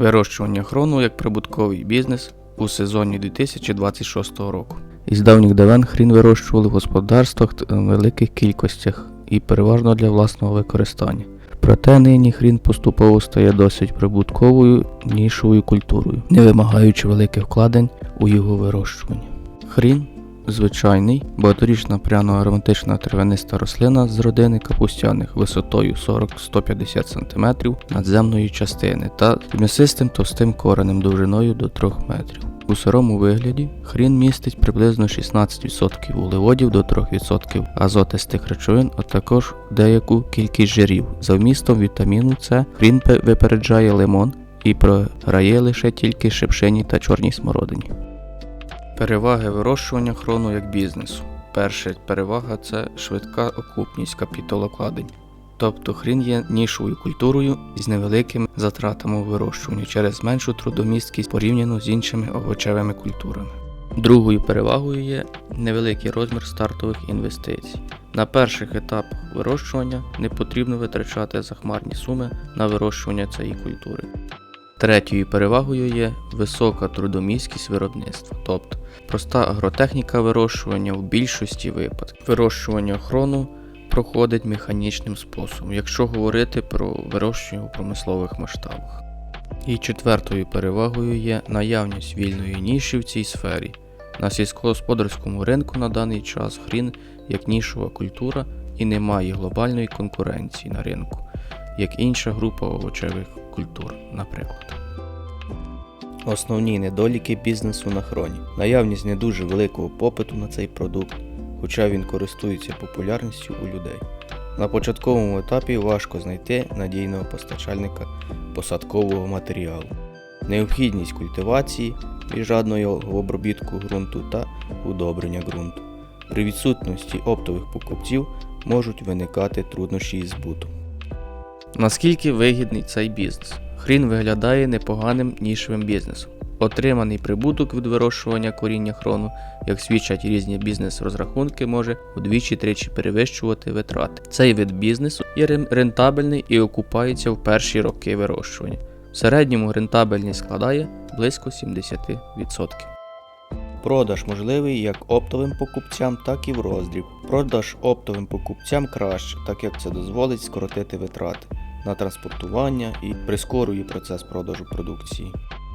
Вирощування хрону як прибутковий бізнес у сезоні 2026 року. Із давніх давен хрін вирощували в господарствах в великих кількостях і переважно для власного використання. Проте нині хрін поступово стає досить прибутковою нішовою культурою, не вимагаючи великих вкладень у його вирощування. Хрін звичайний, багаторічна пряно-ароматична травяниста рослина з родини капустяних висотою 40-150 см надземної частини та м'ясистим товстим коренем довжиною до 3 метрів. У сирому вигляді хрін містить приблизно 16% вуглеводів до 3% азотистих речовин, а також деяку кількість жирів. За вмістом вітаміну С хрін випереджає лимон і програє лише тільки шипшині та чорній смородині. Переваги вирощування хрону як бізнесу. Перша перевага це швидка окупність капіталокладень. Тобто хрін є нішовою культурою з невеликими затратами у вирощуванні через меншу трудомісткість порівняно з іншими овочевими культурами. Другою перевагою є невеликий розмір стартових інвестицій. На перших етапах вирощування не потрібно витрачати захмарні суми на вирощування цієї культури. Третьою перевагою є висока трудомісткість виробництва, тобто проста агротехніка вирощування в більшості випадків. Вирощування хрону проходить механічним способом, якщо говорити про вирощування у промислових масштабах. І четвертою перевагою є наявність вільної ніші в цій сфері. На сільськогосподарському ринку на даний час хрін як нішова культура і немає глобальної конкуренції на ринку, як інша група овочевих культур, наприклад. Основні недоліки бізнесу на хроні. Наявність не дуже великого попиту на цей продукт, хоча він користується популярністю у людей. На початковому етапі важко знайти надійного постачальника посадкового матеріалу, необхідність культивації і жадного обробітку ґрунту та удобрення ґрунту. При відсутності оптових покупців можуть виникати труднощі із збутом. Наскільки вигідний цей бізнес? Хрін виглядає непоганим нішевим бізнесом. Отриманий прибуток від вирощування коріння хрону, як свідчать різні бізнес-розрахунки, може удвічі-тричі перевищувати витрати. Цей вид бізнесу є рентабельний і окупається в перші роки вирощування. В середньому рентабельність складає близько 70%. Продаж можливий як оптовим покупцям, так і в роздріб. Продаж оптовим покупцям краще, так як це дозволить скоротити витрати на транспортування і прискорює процес продажу продукції.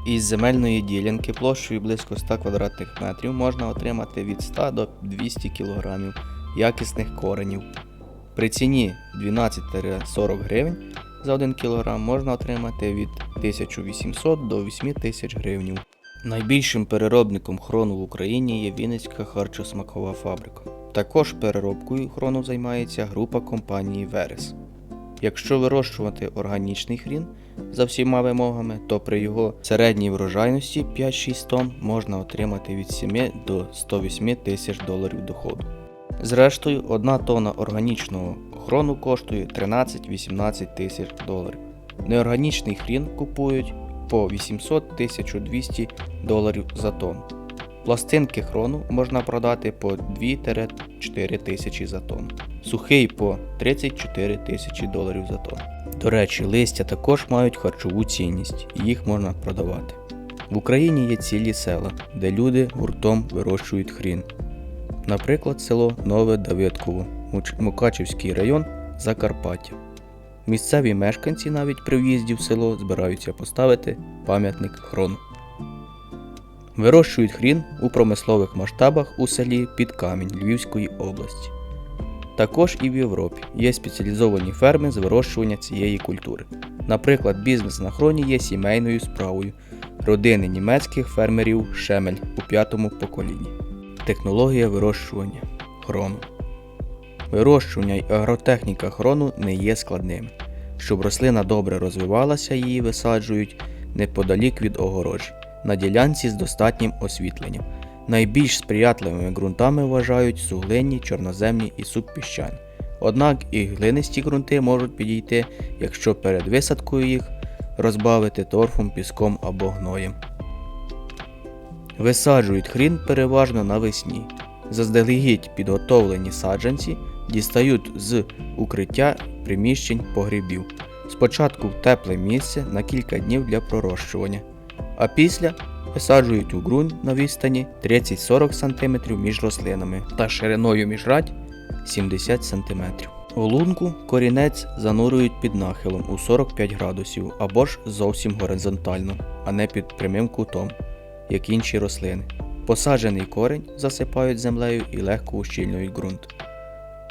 Із земельної ділянки площею близько 100 квадратних метрів можна отримати від 100 до 200 кг якісних коренів. При ціні 12-40 гривень за 1 кг можна отримати від 1800 до 8000 гривень. Найбільшим переробником хрону в Україні є Вінницька харчосмакова фабрика. Також переробкою хрону займається група компанії Верес. Якщо вирощувати органічний хрін за всіма вимогами, то при його середній врожайності 5-6 тонн можна отримати від 7 до 108 тисяч доларів доходу. Зрештою, одна тонна органічного хрону коштує 13-18 тисяч доларів. Неорганічний хрін купують по 800-1200 доларів за тонну. Пластинки хрону можна продати по 2-4 тисячі за тонну. Сухий по 34 тисячі доларів за тонну. До речі, листя також мають харчову цінність, і їх можна продавати. В Україні є цілі села, де люди гуртом вирощують хрін. Наприклад, село Нове Давидково, Мукачівський район Закарпаття. Місцеві мешканці навіть при в'їзді в село збираються поставити пам'ятник хрону. Вирощують хрін у промислових масштабах у селі під камінь Львівської області. Також і в Європі є спеціалізовані ферми з вирощування цієї культури. Наприклад, бізнес на хроні є сімейною справою родини німецьких фермерів Шемель у п'ятому поколінні. Технологія вирощування хрону. Вирощування й агротехніка хрону не є складними. Щоб рослина добре розвивалася, її висаджують неподалік від огорожі, на ділянці з достатнім освітленням. Найбільш сприятливими ґрунтами вважають суглинні, чорноземні і субпіщані. Однак і глинисті ґрунти можуть підійти, якщо перед висадкою їх розбавити торфом, піском або гноєм. Висаджують хрін переважно навесні. Заздалегідь підготовлені саджанці дістають з укриття приміщень погрібів. Спочатку в тепле місце на кілька днів для пророщування, а після висаджують у ґрунт на відстані 30-40 см між рослинами та шириною міжрадь 70 см. У лунку корінець занурюють під нахилом у 45 градусів або ж зовсім горизонтально, а не під прямим кутом, як інші рослини. Посаджений корінь засипають землею і легко ущільнюють ґрунт.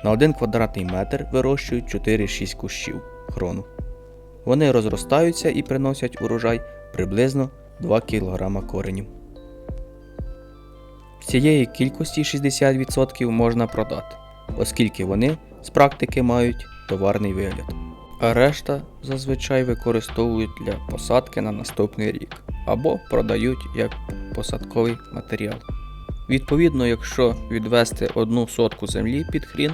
На 1 квадратний метр вирощують 4-6 кущів хрону. Вони розростаються і приносять урожай приблизно 2 кг коренів. З цієї кількості 60% можна продати, оскільки вони з практики мають товарний вигляд. А решта зазвичай використовують для посадки на наступний рік або продають як посадковий матеріал. Відповідно, якщо відвести одну сотку землі під хрін,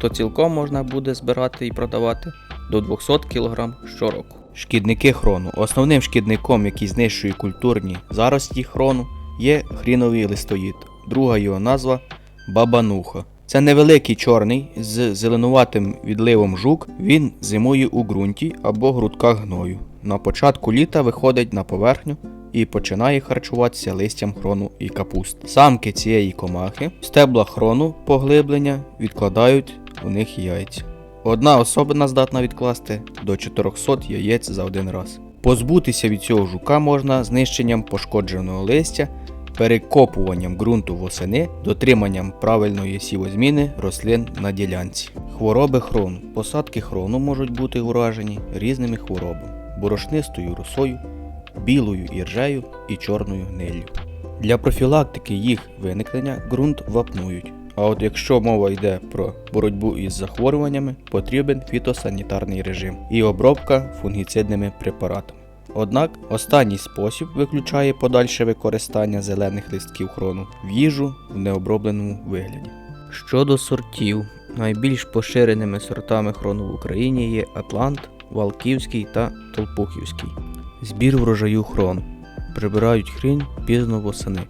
то цілком можна буде збирати і продавати до 200 кг щороку. Шкідники хрону. Основним шкідником, який знищує культурні зарості хрону, є хріновий листоїд. Друга його назва бабануха. Це невеликий чорний з зеленуватим відливом жук. Він зимує у ґрунті або грудках гною. На початку літа виходить на поверхню і починає харчуватися листям хрону і капусти. Самки цієї комахи стебла хрону поглиблення відкладають у них яйця. Одна особина здатна відкласти до 400 яєць за один раз. Позбутися від цього жука можна знищенням пошкодженого листя, перекопуванням ґрунту восени, дотриманням правильної сівозміни рослин на ділянці. Хвороби хрону. Посадки хрону можуть бути уражені різними хворобами: борошнистою росою, білою іржею і чорною гниллю. Для профілактики їх виникнення ґрунт вапнують. А от якщо мова йде про боротьбу із захворюваннями, потрібен фітосанітарний режим і обробка фунгіцидними препаратами. Однак останній спосіб виключає подальше використання зелених листків хрону в їжу в необробленому вигляді. Щодо сортів, найбільш поширеними сортами хрону в Україні є Атлант, Валківський та Толпухівський. Збір врожаю хрону. Прибирають хрінь пізно восени.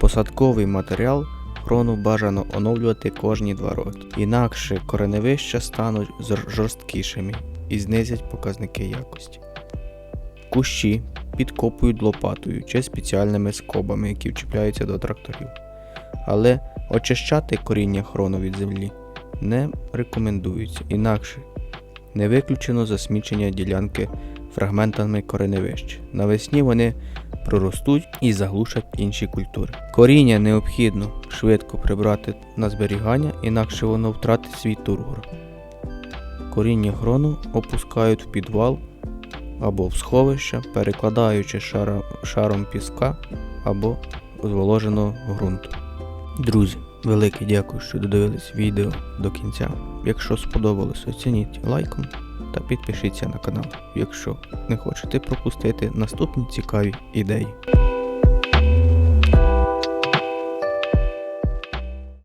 Посадковий матеріал хрону бажано оновлювати кожні 2 роки. Інакше кореневища стануть жорсткішими і знизять показники якості. Кущі підкопують лопатою чи спеціальними скобами, які вчіпляються до тракторів. Але очищати коріння хрону від землі не рекомендується, інакше не виключено засмічення ділянки фрагментами кореневища. Навесні вони проростуть і заглушать інші культури. Коріння необхідно швидко прибрати на зберігання, інакше воно втратить свій тургор. Коріння хрону опускають в підвал або в сховище, перекладаючи шара- шаром піска або зволоженого ґрунту. Друзі, велике дякую, що додивились відео до кінця. Якщо сподобалось, оцініть лайком та підпишіться на канал, якщо не хочете пропустити наступні цікаві ідеї.